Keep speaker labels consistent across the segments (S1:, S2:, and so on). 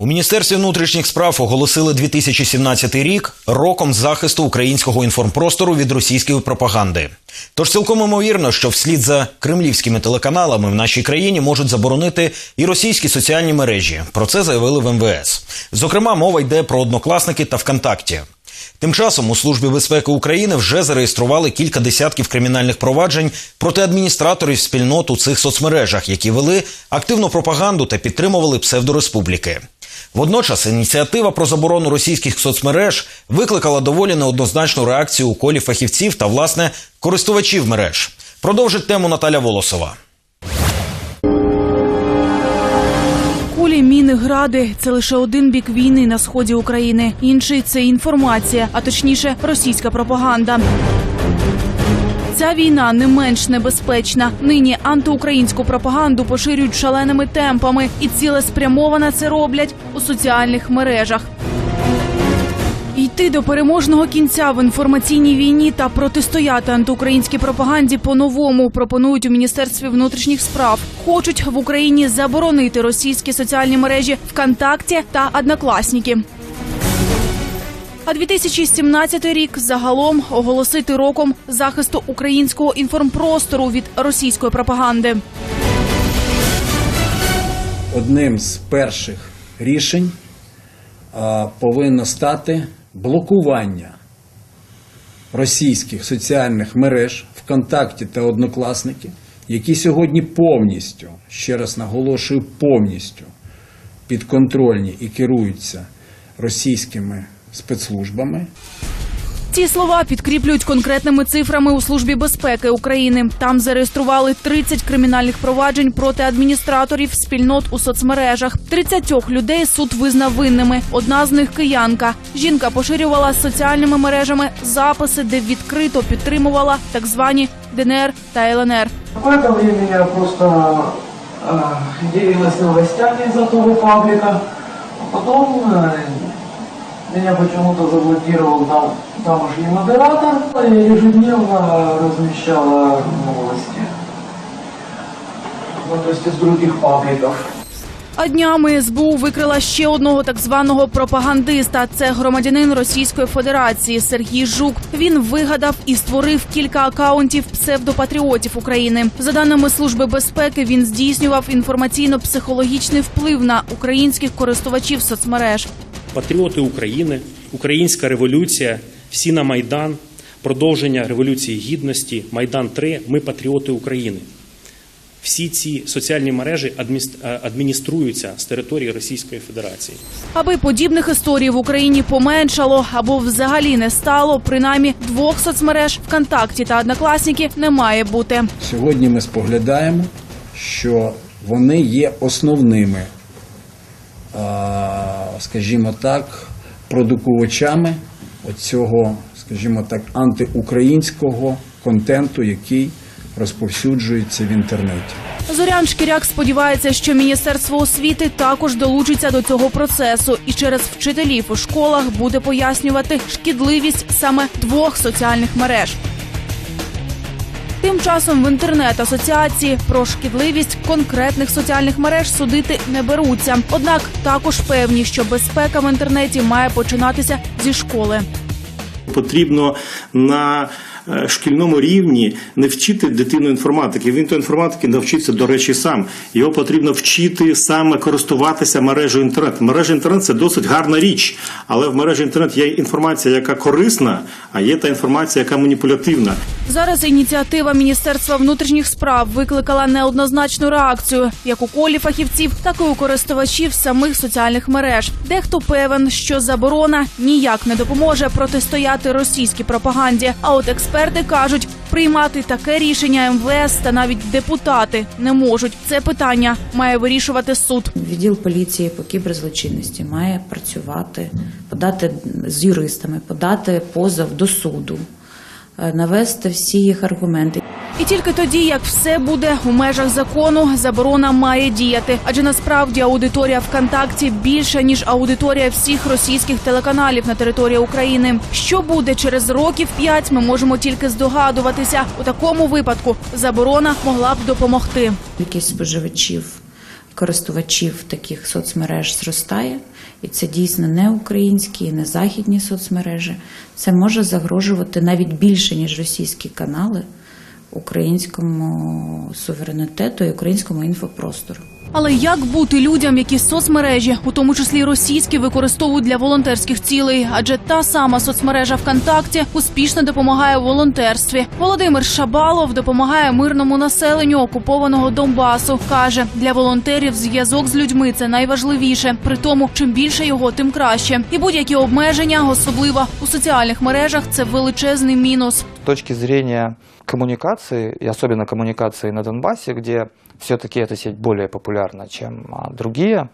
S1: У міністерстві внутрішніх справ оголосили 2017 рік роком захисту українського інформпростору від російської пропаганди. Тож цілком імовірно, що вслід за кремлівськими телеканалами в нашій країні можуть заборонити і російські соціальні мережі. Про це заявили в МВС. Зокрема, мова йде про однокласники та ВКонтакті. Тим часом у службі безпеки України вже зареєстрували кілька десятків кримінальних проваджень проти адміністраторів спільнот у цих соцмережах, які вели активну пропаганду та підтримували псевдореспубліки. Водночас ініціатива про заборону російських соцмереж викликала доволі неоднозначну реакцію у колі фахівців та власне користувачів мереж. Продовжить тему Наталя Волосова.
S2: Кулі, міни, гради це лише один бік війни на сході України. Інший це інформація, а точніше, російська пропаганда. Ця війна не менш небезпечна. Нині антиукраїнську пропаганду поширюють шаленими темпами, і цілеспрямовано це роблять у соціальних мережах. Йти до переможного кінця в інформаційній війні та протистояти антиукраїнській пропаганді по-новому пропонують у міністерстві внутрішніх справ. Хочуть в Україні заборонити російські соціальні мережі ВКонтакті та Однокласники. А 2017 рік загалом оголосити роком захисту українського інформпростору від російської пропаганди.
S3: одним з перших рішень повинно стати блокування російських соціальних мереж ВКонтакті та Однокласники, які сьогодні повністю, ще раз наголошую, повністю підконтрольні і керуються російськими спецслужбами.
S2: Ці слова підкріплюють конкретними цифрами у службі безпеки України. Там зареєстрували 30 кримінальних проваджень проти адміністраторів спільнот у соцмережах. 30 людей суд визнав винними. Одна з них киянка. Жінка поширювала соціальними мережами записи, де відкрито підтримувала так звані ДНР та ЛНР.
S4: В это время я просто э, делилась новостями из этого паблика. А потом э, меня почему-то заблокировал там, тамошний модератор. Я ежедневно размещала новости. Ну, то есть из других пабликов.
S2: А днями СБУ викрила ще одного так званого пропагандиста. Це громадянин Російської Федерації Сергій Жук. Він вигадав і створив кілька акаунтів псевдопатріотів України. За даними служби безпеки, він здійснював інформаційно-психологічний вплив на українських користувачів соцмереж.
S5: Патріоти України, Українська революція, всі на Майдан, продовження Революції Гідності, Майдан 3 Ми патріоти України. Всі ці соціальні мережі е, адмініструються з території Російської Федерації.
S2: Аби подібних історій в Україні поменшало або взагалі не стало, принаймні двох соцмереж ВКонтакті та Однокласники не має бути.
S3: Сьогодні ми споглядаємо, що вони є основними, скажімо так, продукувачами оцього, скажімо так, антиукраїнського контенту, який розповсюджується в інтернеті.
S2: Зорян Шкіряк сподівається, що міністерство освіти також долучиться до цього процесу і через вчителів у школах буде пояснювати шкідливість саме двох соціальних мереж. Тим часом в інтернет-асоціації про шкідливість конкретних соціальних мереж судити не беруться. Однак також певні, що безпека в інтернеті має починатися зі школи.
S6: Потрібно на шкільному рівні не вчити дитину інформатики. Він то інформатики навчиться, до речі, сам. Його потрібно вчити саме користуватися мережею інтернет. Мережа інтернет це досить гарна річ, але в мережі інтернет є інформація, яка корисна, а є та інформація, яка маніпулятивна.
S2: Зараз ініціатива Міністерства внутрішніх справ викликала неоднозначну реакцію як у колі фахівців, так і у користувачів самих соціальних мереж. Дехто певен, що заборона ніяк не допоможе протистояти російській пропаганді. А от експерти кажуть, приймати таке рішення МВС та навіть депутати не можуть. Це питання має вирішувати суд.
S7: Відділ поліції по кіберзлочинності має працювати, подати з юристами, подати позов до суду, е, навести всі їх аргументи.
S2: І тільки тоді, як все буде у межах закону, заборона має діяти. Адже насправді аудиторія ВКонтакті більша ніж аудиторія всіх російських телеканалів на території України. Що буде через років п'ять, ми можемо тільки здогадуватися. У такому випадку заборона могла б допомогти.
S7: Кількість споживачів користувачів таких соцмереж зростає, і це дійсно не українські, і не західні соцмережі. Це може загрожувати навіть більше, ніж російські канали українському суверенітету і українському інфопростору.
S2: Але як бути людям, які соцмережі, у тому числі російські, використовують для волонтерських цілей? Адже та сама соцмережа ВКонтакті успішно допомагає у волонтерстві. Володимир Шабалов допомагає мирному населенню окупованого Донбасу. каже, для волонтерів зв'язок з людьми це найважливіше. При тому, чим більше його, тим краще. І будь-які обмеження, особливо у соціальних мережах, це величезний мінус.
S8: С точки зрения коммуникации, и особенно коммуникации на Донбассе, где все-таки эта сеть более популярна, чем а, другие,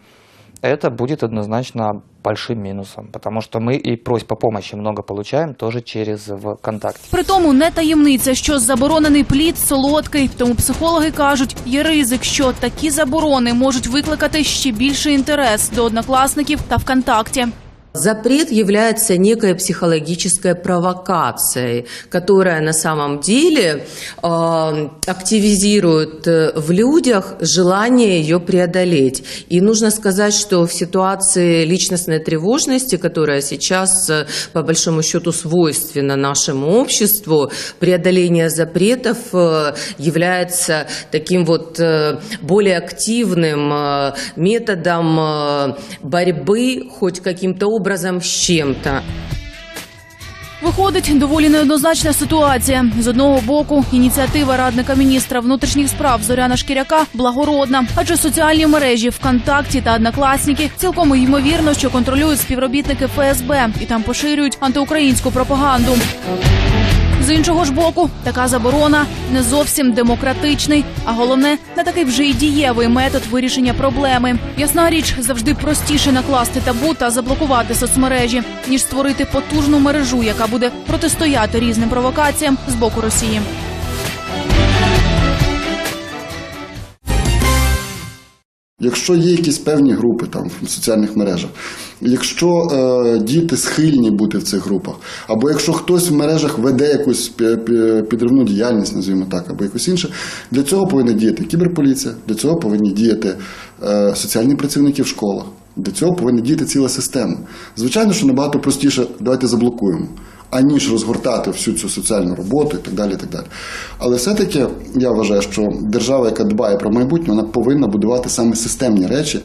S8: это будет однозначно большим минусом, потому что мы и просьб о помощи много получаем тоже через ВКонтакте.
S2: При тому не таємниця, що заборонений плід солодкий. Тому психологи кажуть, є ризик, що такі заборони можуть викликати ще більший інтерес до однокласників та ВКонтакті.
S9: Запрет является некой психологической провокацией, которая на самом деле э, активизирует э, в людях желание ее преодолеть. И нужно сказать, что в ситуации личностной тревожности, которая сейчас э, по большому счету свойственна нашему обществу, преодоление запретов э, является таким вот более активным методом борьбы хоть каким-то образом с чем-то.
S2: Виходить доволі неоднозначна ситуація. З одного боку, ініціатива радника міністра внутрішніх справ Зоряна Шкіряка благородна, адже соціальні мережі ВКонтакті та однокласники цілком ймовірно, що контролюють співробітники ФСБ і там поширюють антиукраїнську пропаганду. З іншого ж боку, така заборона не зовсім демократичний, а головне, не такий вже й дієвий метод вирішення проблеми. Ясна річ, завжди простіше накласти табу та заблокувати соцмережі, ніж створити потужну мережу, яка буде протистояти різним провокаціям з боку Росії.
S10: Якщо є якісь певні групи там в соціальних мережах, якщо е, діти схильні бути в цих групах, або якщо хтось в мережах веде якусь пі- пі- підривну діяльність, називаємо так, або якось інше, для цього повинна діяти кіберполіція, для цього повинні діяти е, соціальні працівники в школах, для цього повинна діяти ціла система. Звичайно, що набагато простіше давайте заблокуємо. Аніж розгортати всю цю соціальну роботу і так далі. І так далі. Але все-таки я вважаю, що держава, яка дбає про майбутнє, вона повинна будувати саме системні речі.